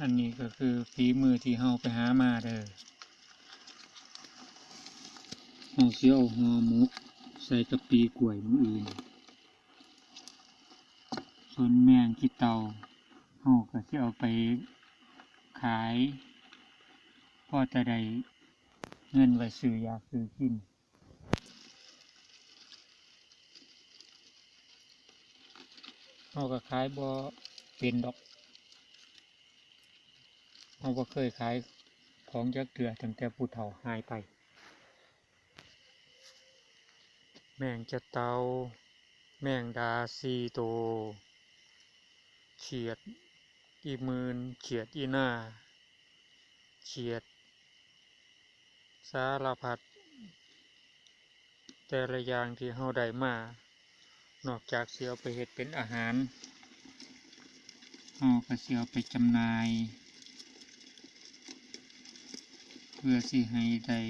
อันนี้ก็คือฝีมือที่เฮาไปหามาเด้อเฮาสิเอาห่อหมกใส่กะปิกล้วยมืออื่นส่วนแมงขี้เตาเฮาก็สิเอาไปขายพอจะได้เงินไว้ซื้อยาซื้อกินเฮาก็ขายบ่เป็นดอก เฮาบ่เคยขายของจักเทื่อตั้งแต่ผู้เฒ่าหายไป แมงจะเตา แมงดาซีโต เขียด อีมืนเขียดอีหน้า เขียด สารพัด แต่ละอย่างที่เฮาได้มา นอกจากเสิเอาไปเฮ็ดเป็นอาหารเฮาก็สิเอาไปจำหน่าย เพื่อสิให้ได้